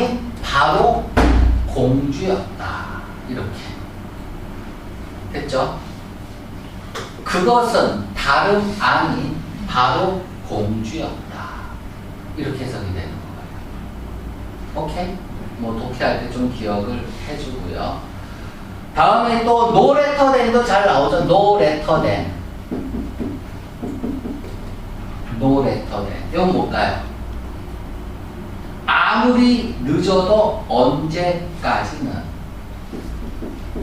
아닌 바로 공주였다. 이렇게. 됐죠? 그것은 다름 아닌 바로 공주였다. 이렇게 해석이 되는 거예요. 오케이? 뭐 독해할 때 좀 기억을 해주고요. 다음에 또 than도 잘 나오죠. letter than. 이건 뭘까요? 아무리 늦어도 언제까지는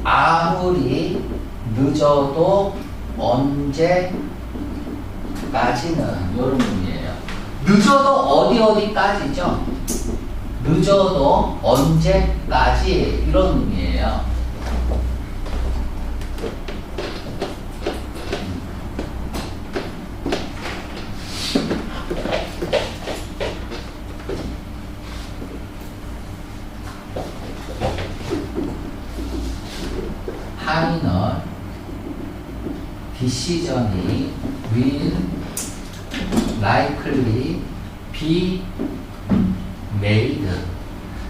아무리 늦어도 언제까지는 이런 의미예요. 늦어도 어디 어디까지죠? 늦어도 언제까지 이런 의미예요. 파이널 디시전이 will likely be made.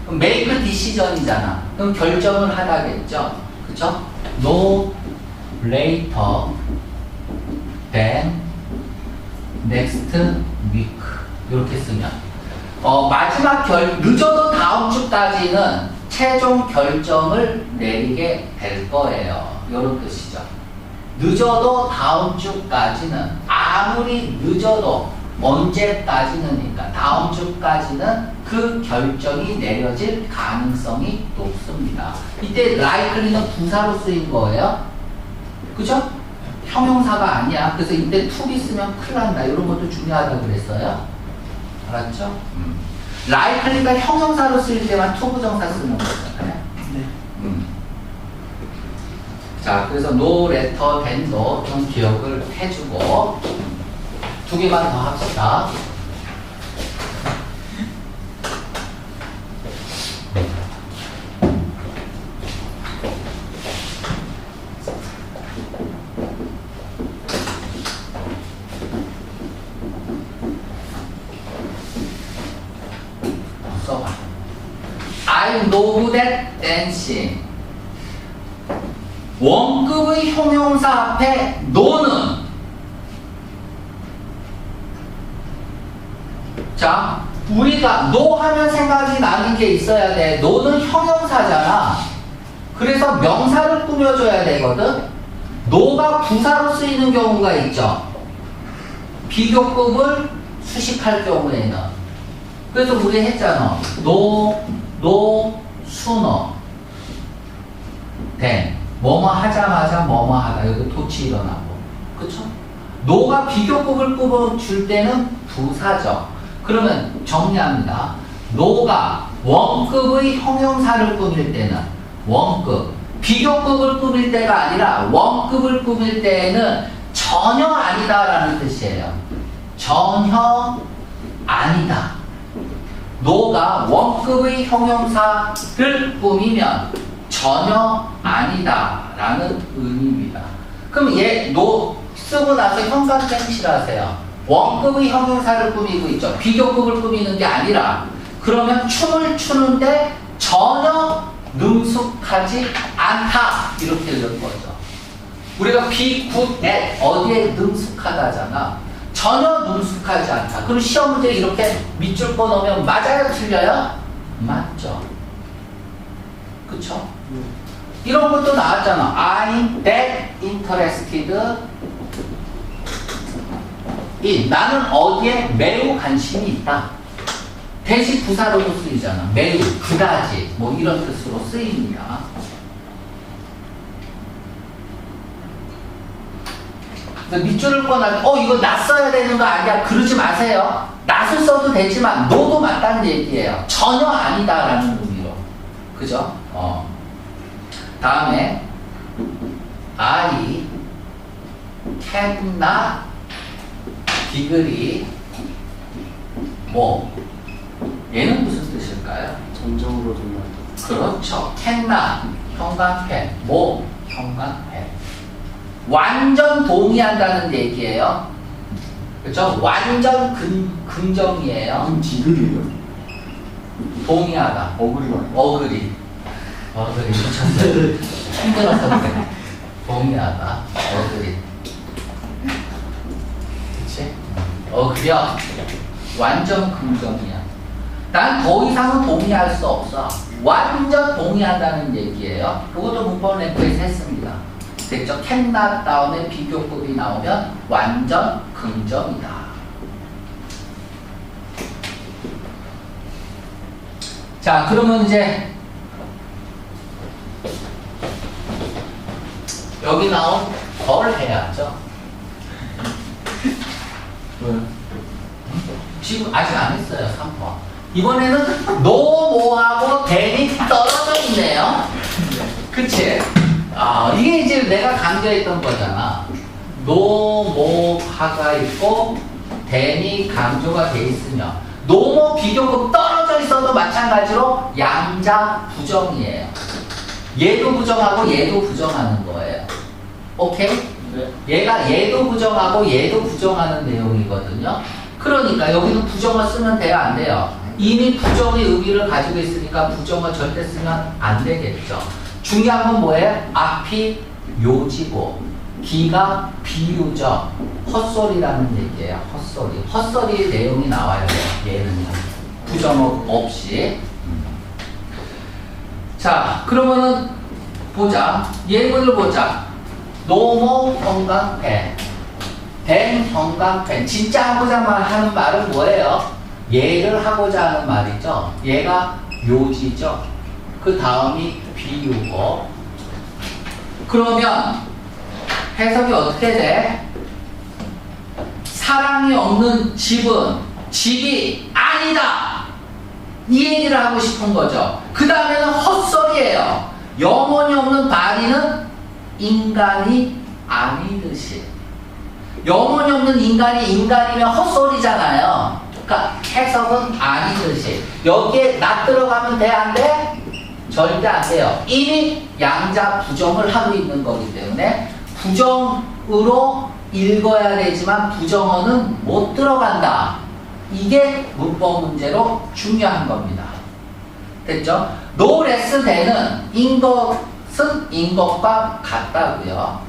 make decision이잖아. 그럼 결정을 하다겠죠. 그쵸? No later than next week. 이렇게 쓰면. 어, 마지막 결, 늦어도 다음 주까지는 최종 결정을 내리게 될 거예요. 이런 뜻이죠. 늦어도 다음 주까지는 아무리 늦어도 언제까지는니까 다음 주까지는 그 결정이 내려질 가능성이 높습니다. 이때 likely는 부사로 쓰인 거예요. 그죠? 형용사가 아니야. 그래서 이때 to be 쓰면 큰일 난다. 이런 것도 중요하다고 그랬어요. 알았죠? 음. likely가 형용사로 쓰일 때만 to 부정사 쓰는 거잖아요. 네. 음. 자, 그래서 no letter than도 좀 기억을 해주고 두 개만 더 합시다. 써봐. I know that dancing. 원급의 형용사 앞에 no는. 자 우리가 no 하면 생각이 나는 게 있어야 돼. no는 형용사잖아. 그래서 명사를 꾸며줘야 되거든. no가 부사로 쓰이는 경우가 있죠. 비교급을 수식할 경우에는. 그래서 우리 했잖아. no, no, sooner than 뭐뭐 하자마자 뭐뭐 하다. 여기 도치 일어나고. 그쵸? 노가 비교급을 뽑아줄 때는 부사죠. 그러면 정리합니다. 노가 원급의 형용사를 꾸밀 때는 원급. 비교급을 꾸밀 때가 아니라 원급을 꾸밀 때에는 전혀 아니다라는 뜻이에요. 전혀 아니다. 노가 원급의 형용사를 꾸미면 전혀 아니다라는 의미입니다. 그럼 얘 노 쓰고 나서 형광땡칠하세요. 원급의 형용사를 꾸미고 있죠. 비교급을 꾸미는 게 아니라 그러면 춤을 추는데 전혀 능숙하지 않다 이렇게 읽는 거죠. 우리가 be good at 어디에 능숙하다잖아. 전혀 능숙하지 않다. 그럼 시험 문제 이렇게 밑줄 꺼 놓으면 맞아요, 틀려요? 맞죠. 그쵸? 이런 것도 나왔잖아. I'm that interested in. 나는 어디에 매우 관심이 있다. 대시 부사로도 쓰이잖아. 매우, 그다지, 뭐 이런 뜻으로 쓰입니다. 밑줄을 꺼나면 어 이거 낯 써야 되는 거 아니야 그러지 마세요 낯을 써도 되지만 노도 맞다는 얘기예요 전혀 아니다라는 의미로 그죠? 어. 다음에 I cannot 디그리 뭐 얘는 무슨 뜻일까요? 전정으로 동의한다. 그렇죠. cannot 형광펜 뭐 형광펜 완전 동의한다는 얘기예요. 그렇죠? 완전 근, 긍정이에요. 무슨 디글이에요? 동의하다. 어그리. 어그리. 어그리 미쳤어요. 힘들어서 그래. 동의하다. 어그리. 그치? 어 그려. 완전 긍정이야. 난 더 이상은 동의할 수 없어. 완전 동의한다는 얘기예요. 그것도 문법 랭크에서 했습니다. 됐죠? 캔낫 다음에 비교급이 나오면 완전 긍정이다. 자, 그러면 이제 여기 나온 걸 해야죠. 왜? 지금 아직 안 했어요, 3번. 이번에는 노모하고 대이 떨어져 있네요. 그치? 아, 이게 이제 내가 강조했던 거잖아. 노모하가 있고 대이 강조가 돼 있으며 노모 비교급 떨어져 있어도 마찬가지로 양자 부정이에요. 얘도 부정하고 얘도 부정하는 거예요. 오케이? 네. 얘가 얘도 부정하고 얘도 부정하는 내용이거든요. 그러니까 여기는 부정어 쓰면 돼요, 안 돼요? 이미 부정의 의미를 가지고 있으니까 부정어 절대 쓰면 안 되겠죠. 중요한 건 뭐예요? 앞이 요지고 기가 비유적 헛소리라는 얘기예요. 헛소리. 헛소리의 내용이 나와야 돼요. 얘는요. 부정어 없이. 자, 그러면은 보자. 예문을 보자. 노모 형광펜. 된 형광펜. 진짜 하고자 말- 하는 말은 뭐예요? 얘를 하고자 하는 말이죠. 얘가 요지죠. 그 다음이 비유고. 그러면 해석이 어떻게 돼? 사랑이 없는 집은 집이 아니다. 이 얘기를 하고 싶은 거죠. 그 다음에는 헛소리예요. 영혼이 없는 바리는 인간이 아니듯이. 영혼이 없는 인간이 인간이면 헛소리잖아요. 그러니까 해석은 아니듯이. 여기에 나 들어가면 돼, 안 돼? 절대 안 돼요. 이미 양자 부정을 하고 있는 거기 때문에 부정으로 읽어야 되지만 부정어는 못 들어간다. 이게 문법 문제로 중요한 겁니다. 됐죠? no less 인 것은 인 것과 같다고요.